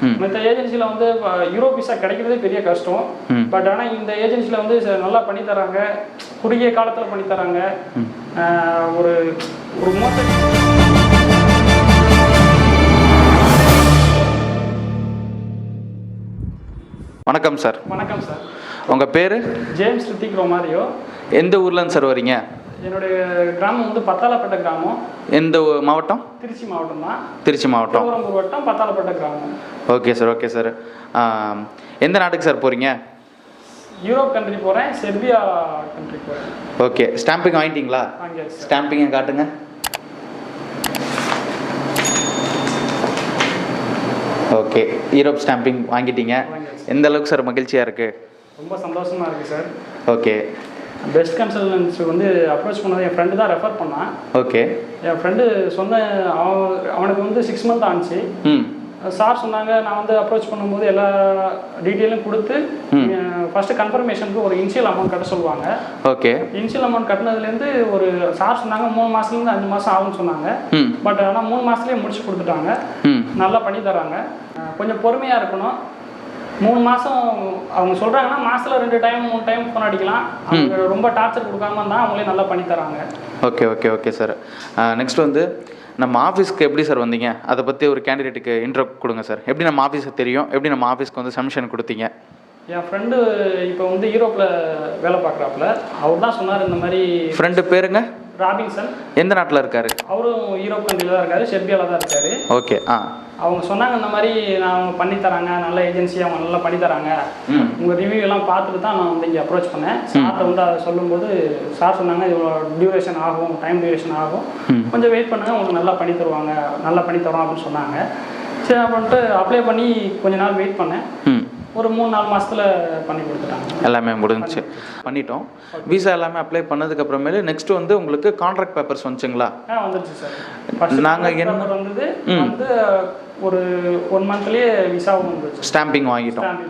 மற்ற ஏஜென்சியில் வந்து இப்போ யூரோப் விசா கிடைக்கிறதே பெரிய கஷ்டம். பட் ஆனால் இந்த ஏஜென்சியில் வந்து நல்லா பண்ணி தராங்க. குறுகிய காலத்தில் பண்ணி தராங்க. ஆஹ் ஒரு ஒரு மோசடி வணக்கம் சார். வணக்கம் சார். உங்கள் பேர்? ஜேம்ஸ் ரித்திக் ரொமாரியோ. எந்த ஊர்லேருந்து சார் வரீங்க? என்னுடைய கிராமம் வந்து பத்தாலப்பட்ட கிராமம். எந்த மாவட்டம்? திருச்சி மாவட்டம் தான். திருச்சி மாவட்டம். வட்டம் பத்தாலப்பட்ட கிராமம். Okay sir okay sir. எந்த நாட்டுக்கு சார் போகிறீங்க யூரோப் கண்ட்ரி போகிறேன் செர்பியா கண்ட்ரி போகிறேன் ஓகே ஸ்டாம்பிங் வாங்கிட்டீங்களா? ஸ்டாம்பிங்கை காட்டுங்க. ஓகே யூரோப் ஸ்டாம்பிங் வாங்கிட்டீங்க. எந்த அளவுக்கு சார் மகிழ்ச்சியாக இருக்குது ரொம்ப சந்தோஷமா இருக்குது சார். ஓகே. பெஸ்ட் கன்சல்டன்ஸ் வந்து அப்ரோச் பண்ணது என் ஃப்ரெண்டு தான் ரெஃபர் பண்ணான். ஓகே என் ஃப்ரெண்டு சொன்ன அவன் அவனுக்கு வந்து சிக்ஸ் மந்த் ஆச்சு ம். சார் சொன்னாங்க நான் வந்து அப்ரோச் பண்ணும்போது எல்லா டீட்டெயிலும் கொடுத்து ஃபஸ்ட்டு கன்ஃபர்மேஷனுக்கு ஒரு இனிஷியல் அமௌண்ட் கட்ட சொல்லுவாங்க. ஓகே இனிஷியல் அமௌண்ட் கட்டினதுலேருந்து ஒரு சார் சொன்னாங்க மூணு மாதத்துலேருந்து அஞ்சு மாதம் ஆகும்னு சொன்னாங்க. பட் ஆனால் மூணு மாதத்துலேயே முடிச்சு கொடுத்துட்டாங்க. நல்லா பண்ணி தராங்க. கொஞ்சம் பொறுமையாக இருக்கணும். மூணு மாதம் அவங்க சொல்கிறாங்கன்னா மாதத்தில் ரெண்டு டைம் மூணு டைம் ஃபோன் அடிக்கலாம். அவங்க ரொம்ப டார்ச்சர் கொடுக்காம இருந்தால் அவங்களே நல்லா பண்ணி தராங்க okay okay okay sir next வந்து நம்ம ஆஃபீஸ்க்கு எப்படி சார் வந்தீங்க? அதை பற்றி ஒரு கேண்டிடேட்டுக்கு இன்ட்ரோ கொடுங்க சார் எப்படி நம்ம ஆஃபீஸுக்கு தெரியும்? எப்படி நம்ம ஆஃபீஸ்க்கு வந்து சப்மிஷன் கொடுத்தீங்க? என் ஃப்ரெண்டு இப்போ வந்து யூரோப்பில் வேலை பார்க்குறாப்புல. அவர் தான் சொன்னார் இந்த மாதிரி ஃப்ரெண்டு பேருங்க? ராபின்சன் எந்த நாட்டில் இருக்காரு? அவரும் யூரோப் கண்ட்ரியில் தான் இருக்காரு செர்பியாவில் தான் இருக்காரு. ஓகே ஆ. அவங்க சொன்னாங்க இந்த மாதிரி நான் அவங்க பண்ணி தராங்க நல்ல ஏஜென்சி அவங்க நல்லா பண்ணி தராங்க. ம். உங்கள் ரிவ்யூ எல்லாம் பார்த்துட்டு தான் நான் வந்து இங்கே அப்ரோச் பண்ணேன். சார்ட்ட வந்து அதை சொல்லும்போது சார் சொன்னாங்க இவ்வளோ டியூரேஷன் ஆகும் டைம் டியூரேஷன் ஆகும். கொஞ்சம் வெயிட் பண்ணுங்க உங்களுக்கு நல்லா பண்ணி தருவாங்க நல்லா பண்ணி தரோம் அப்படின்னு சொன்னாங்க. சரி அப்படின்ட்டு அப்ளை பண்ணி கொஞ்ச நாள் வெயிட் பண்ணேன். ஒரு மூணு நாலு மாசத்துல பண்ணி கொடுத்துட்டாங்க. எல்லாமே முடிஞ்சுச்சு. பண்ணிட்டோம். விசா எல்லாமே அப்ளை பண்ணதுக்கு அப்புறமேலு நெக்ஸ்ட் வந்து உங்களுக்கு கான்ட்ராக்ட் பேப்பர்ஸ் வந்துச்சுங்களா? வந்துருச்சு சார். நாங்கள் என்ன வந்தது வந்து ஒரு ஒன் மந்த்லேயே விசாவும் வந்துருச்சு. ஸ்டாம்பிங் வாங்கிட்டோம்.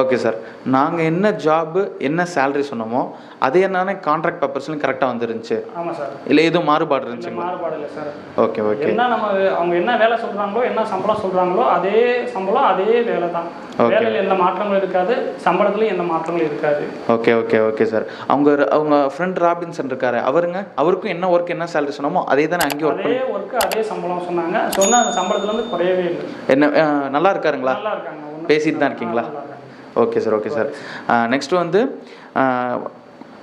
ஓகே சார் நாங்கள் என்ன ஜாபு என்ன சேலரி சொன்னோமோ அதே என்னன்னு கான்ட்ராக்ட் பேப்பர்ஸ்லையும் கரெக்டாக வந்துருந்துச்சு. ஆமா சார் இல்லை எதுவும் மாறுபாடு இருந்துச்சுங்களா? மாறுபாடு இல்லை சார் ஓகே ஓகே என்ன நம்ம அவங்க என்ன வேலை சொல்றாங்களோ என்ன சம்பளம் சொல்றாங்களோ அதே சம்பளம் அதே வேலை தான். வேலையில் எந்த மாற்றங்களும் இருக்காது சம்பளத்துலயும் எந்த மாற்றங்களும் இருக்காது. ஓகே ஓகே ஓகே சார் அவங்க அவங்க ஃப்ரெண்ட் ராபின்சன் இருக்காரு. அவருங்க அவருக்கும் என்ன ஒர்க் என்ன சேலரி சொன்னோமோ அதே தானே அங்கேயும் ஒர்க் அதே ஒர்க்கு அதே சம்பளம் சொன்னாங்க. சொன்ன அந்த சம்பளத்துல இருந்து குறையவே இல்லை. என்ன நல்லா இருக்காருங்களா? நல்லா இருக்காங்க. பேசிட்டு தான் இருக்கீங்களா. Okay sir okay sir next வந்து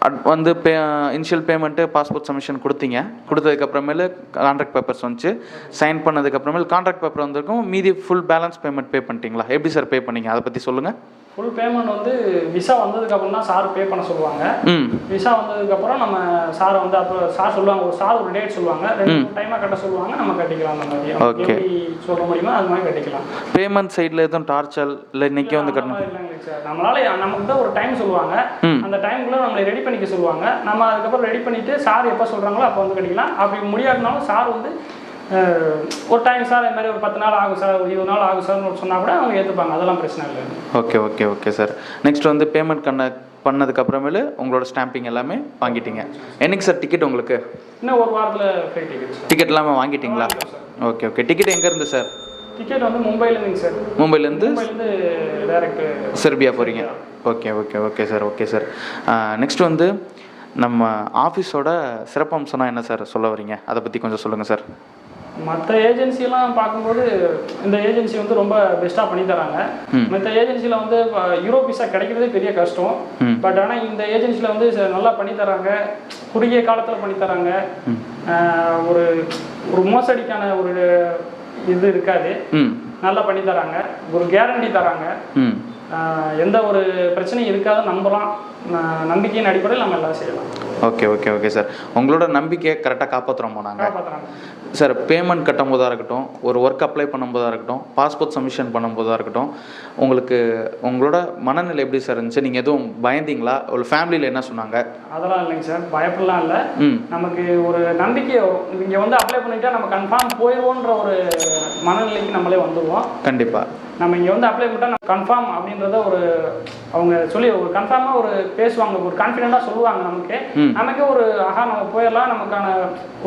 அட்- வந்து pay initial payment passport submission கொடுத்தீங்க. கொடுத்ததுக்கப்புறமேலு கான்ட்ராக்ட் பேப்பர்ஸ் வந்துச்சு. சைன் பண்ணதுக்கப்புறமேல் கான்ட்ராக்ட் பேப்பர் வந்திருக்கும். மீதி ஃபுல் பேலன்ஸ் பேமெண்ட் பே பண்ணிட்டீங்களா? எப்படி சார் பே பண்ணீங்க? அதை பற்றி சொல்லுங்கள் ஃபுல் பேமெண்ட் வந்து விசா வந்ததுக்கு அப்புறம் தான் சார் பே பண்ண சொல்லுவாங்க. விசா வந்ததுக்கு அப்புறம் நம்ம சாரை வந்து அப்புறம் சார் சொல்லுவாங்க ஒரு சார் ஒரு டேட் சொல்லுவாங்க. ரெண்டு டைமா கட்ட சொல்லுவாங்க நம்ம கட்டிக்கலாம் அந்த மாதிரி. எப்படி சொல்ல முடியுமோ அது மாதிரி கட்டிக்கலாம். பேமெண்ட் சைடில் எதுவும் டார்ச்சல் இல்லை இன்னைக்கே வந்து கட்டணும்? மாதிரி இல்லைங்க சார். நம்மளால நமக்கு தான் ஒரு டைம் சொல்லுவாங்க. அந்த டைம்குள்ள நம்மளை ரெடி பண்ணிக்க சொல்லுவாங்க. நம்ம அதுக்கப்புறம் ரெடி பண்ணிட்டு சார் எப்போ சொல்றாங்களோ அப்போ வந்து கட்டிக்கலாம். அப்படி முடியாட்டினாலும் சார் வந்து ஒரு டைம் சார் இந்த மாதிரி ஒரு பத்து நாள் ஆகும் சார் ஒரு இருபது நாள் ஆகும் சார்னு சொன்னா கூட அவங்க ஏற்றுப்பாங்க அதெல்லாம் பிரச்சனை இல்லை. Okay okay okay sir next வந்து பேமெண்ட் பண்ண பண்ணதுக்கு அப்புறமேலு உங்களோட ஸ்டாம்பிங் எல்லாமே வாங்கிட்டீங்க. என்னைக்கு சார் டிக்கெட் உங்களுக்கு? இன்னும் ஒரு வாரத்தில் டிக்கெட் டிக்கெட் எல்லாமே வாங்கிட்டீங்களா? ஓகே ஓகே டிக்கெட் எங்கே இருந்து சார் டிக்கெட் வந்து மும்பைலேருந்துங்க சார் மும்பைலேருந்து மும்பைலேருந்து டேரக்ட் செர்பியா போகிறீங்க okay okay okay sir okay sir next வந்து நம்ம ஆஃபீஸோட சிறப்பம்சம்னா என்ன சார் சொல்ல வரீங்க அதை பற்றி கொஞ்சம் சொல்லுங்கள் சார் மற்ற ஏஜென்சிலாம் பார்க்கும்போது இந்த ஏஜென்சி வந்து ரொம்ப பெஸ்ட்டாக பண்ணி தராங்க. மற்ற ஏஜென்சியில் வந்து யூரோப் விசா கிடைக்கிறதே பெரிய கஷ்டம். பட் ஆனால் இந்த ஏஜென்சியில் வந்து நல்லா பண்ணி தராங்க. குறுகிய காலத்தில் பண்ணி தராங்க. ஒரு ஒரு மோசடிக்கான ஒரு இது இருக்காது. நல்லா பண்ணி தராங்க. ஒரு கேரண்டி தராங்க. எந்த ஒரு பிரச்சனையும் இருக்காது நம்பலாம். நம்பிக்கையின் அடிப்படையில் நம்ம எல்லாம் செய்யலாம். Okay okay okay sir. உங்களோட நம்பிக்கையை கரெக்டாக காப்பாற்றுறோமோ நாங்கள் சார் பேமெண்ட் கட்டும் போதாக இருக்கட்டும் ஒரு ஒர்க் அப்ளை பண்ணும்போதாக இருக்கட்டும் பாஸ்போர்ட் சப்மிஷன் பண்ணும்போதாக இருக்கட்டும் உங்களுக்கு உங்களோட மனநிலை எப்படி சார் இருந்துச்சு? நீங்கள் எதுவும் பயந்தீங்களா? ஒரு ஃபேமிலியில் என்ன சொன்னாங்க? அதெல்லாம் இல்லைங்க சார். பயப்படலாம் இல்லை. ம். நமக்கு ஒரு நம்பிக்கை இங்கே வந்து அப்ளை பண்ணிட்டா நம்ம கன்ஃபார்ம் போயிடுவோன்ற ஒரு மனநிலைக்கு நம்மளே வந்துடுவோம் கண்டிப்பாக நம்ம இங்கே வந்து அப்ளை பண்ணிட்டா நம்ம கன்ஃபார்ம் அப்படின்றத ஒரு அவங்க சொல்லி ஒரு கன்ஃபார்மாக ஒரு பேசுவாங்க ஒரு கான்ஃபிடென்ட்டாக சொல்லுவாங்க நமக்கு. நமக்கே ஒரு ஆஹா நம்ம போயிடலாம் நமக்கான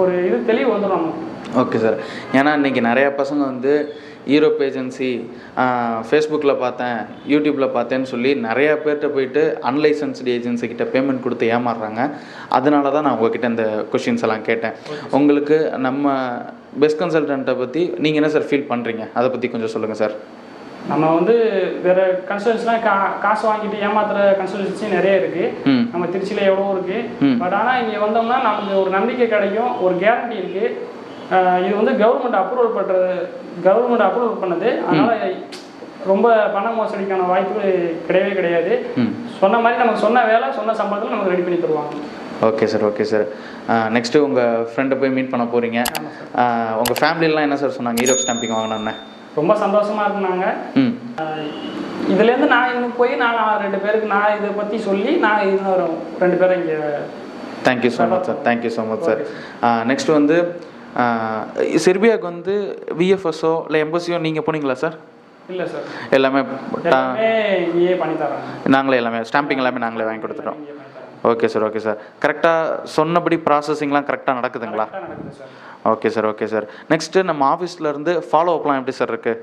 ஒரு இது தெளிவு வந்துடும் நமக்கு. ஓகே சார் ஏன்னா இன்னைக்கு நிறைய பசங்க வந்து யூரோப் ஏஜென்சி ஃபேஸ்புக்கில் பார்த்தேன் யூடியூப்பில் பார்த்தேன்னு சொல்லி நிறைய பேர்கிட்ட போயிட்டு அன்லைசன்ஸ்டு ஏஜென்சி கிட்ட பேமெண்ட் கொடுத்து ஏமாறுறாங்க. அதனால தான் நான் உங்ககிட்ட இந்த கொஷின்ஸ் எல்லாம் கேட்டேன். உங்களுக்கு நம்ம பெஸ்ட் கன்சல்டண்ட்டை பற்றி நீங்கள் என்ன சார் ஃபீல் பண்ணுறீங்க அதை பற்றி கொஞ்சம் சொல்லுங்கள் சார் நம்ம வந்து வேற கன்சல்டன்ஸ்லாம் கா காசு வாங்கிட்டு ஏமாத்துற கன்சல்டன்சி நிறைய இருக்கு. நம்ம திருச்சியில் எவ்வளோ இருக்கு. பட் ஆனால் இங்கே வந்தோம்னா நமக்கு ஒரு நம்பிக்கை கிடைக்கும் ஒரு கேரண்டி இருக்கு. இது வந்து கவர்மெண்ட் அப்ரூவல் பண்ணுறது கவர்மெண்ட் அப்ரூவல் பண்ணது. அதனால ரொம்ப பண மோசடிக்கான வாய்ப்பு கிடையவே கிடையாது. சொன்ன மாதிரி நமக்கு சொன்ன வேலை சொன்ன சம்பளத்தில் நமக்கு ரெடி பண்ணி தருவாங்க. Okay sir okay sir next உங்கள் ஃப்ரெண்டை போய் மீட் பண்ண போகிறீங்க உங்கள் ஃபேமிலிலாம் என்ன சார் சொன்னாங்க? யூரோப் ஸ்டாம்பிங் வாங்கினோன்னே ரொம்ப சந்தோஷமா இருந்தாங்க. இதுலேருந்து நான் இன்னும் போய் நான் ரெண்டு பேருக்கு நான் இதை பற்றி சொல்லி நான் இன்னும் ரெண்டு பேரை இங்கே thank you so much sir thank you so much sir next வந்து செர்பியாவுக்கு வந்து விஎஃப்எஸ்ஓ இல்லை எம்பசியோ நீங்கள் போனீங்களா சார் இல்லை சார் எல்லாமே நாங்களே எல்லாமே ஸ்டாம்பிங் எல்லாமே நாங்களே வாங்கி கொடுத்துட்டோம். ஓகே சார் ஓகே சார் கரெக்டாக சொன்னபடி ப்ராசஸிங்லாம் கரெக்டாக நடக்குதுங்களா? Okay sir okay sir next நம்ம ஆஃபீஸில் இருந்து ஃபாலோ அப்லாம் எப்படி சார் இருக்குது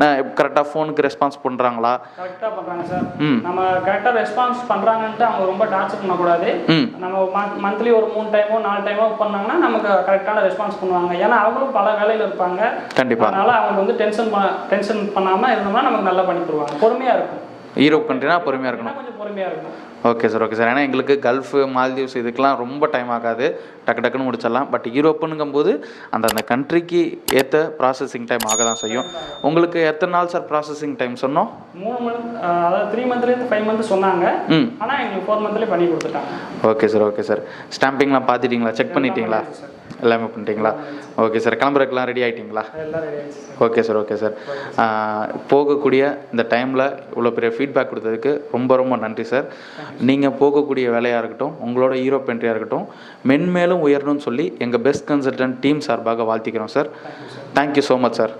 நான் கரெக்டாக ஃபோனுக்கு ரெஸ்பான்ஸ் பண்ணுறாங்களா கரெக்டாக பண்ணுறாங்க சார் நம்ம கரெக்டாக ரெஸ்பான்ஸ் பண்ணுறாங்கன்ட்டு அவங்க ரொம்ப டார்ச்சர் பண்ணக்கூடாது. ம். நம்ம மந்த்லி ஒரு மூணு டைமோ நாலு டைமோ பண்ணாங்கன்னா நமக்கு கரெக்டான ரெஸ்பான்ஸ் பண்ணுவாங்க. ஏன்னா அவங்களும் பல வேலையில் இருப்பாங்க. கண்டிப்பாக அதனால அவங்களுக்கு வந்து டென்ஷன் பண்ண டென்ஷன் பண்ணாமல் இருந்தோம்னா நமக்கு நல்லா பண்ணி தருவாங்க. பொறுமையாக இருக்கும். யூரோப் கண்ட்ரினா பொறுமையாக இருக்கணும். கொஞ்சம் பொறுமையாக இருக்கும். ஓகே சார் ஓகே சார் ஏன்னா எங்களுக்கு கல்ஃபு மால்தீவ்ஸ் இதுக்கெலாம் ரொம்ப டைம் ஆகாது. டக்கு டக்குன்னு முடிச்சிடலாம். பட் யூரோப்புங்கும்போது அந்த அந்த கண்ட்ரிக்கு ஏற்ற ப்ராசஸிங் டைம் ஆக தான் செய்யும். உங்களுக்கு எத்தனை நாள் சார் ப்ராசஸிங் டைம் சொன்னோம்? மூணு மந்த் அதாவது த்ரீ மந்த்லேருந்து ஃபைவ் மந்த் சொன்னாங்க. ம். ஆனால் எங்களுக்கு ஃபோர் மந்த்லேயே பண்ணி கொடுத்துட்டாங்க. ஓகே சார் ஓகே சார் ஸ்டாம்பிங்லாம் பார்த்துட்டிங்களா? செக் பண்ணிட்டீங்களா? எல்லாமே பண்ணிட்டீங்களா? ஓகே சார் கிளம்புறதுக்கெலாம் ரெடி ஆகிட்டிங்களா ஓகே சார் ஓகே சார் போகக்கூடிய இந்த டைமில் இவ்வளோ பெரிய ஃபீட்பேக் கொடுத்ததுக்கு ரொம்ப ரொம்ப நன்றி சார் நீங்கள் போகக்கூடிய வேலையாக இருக்கட்டும் உங்களோட யூரோப் என்ட்ரியாக இருக்கட்டும் மென்மேலும் உயரணும்னு சொல்லி எங்கள் பெஸ்ட் கன்சல்டன்ட் டீம் சார்பாக வாழ்த்திக்கிறோம் sir thank you so much sir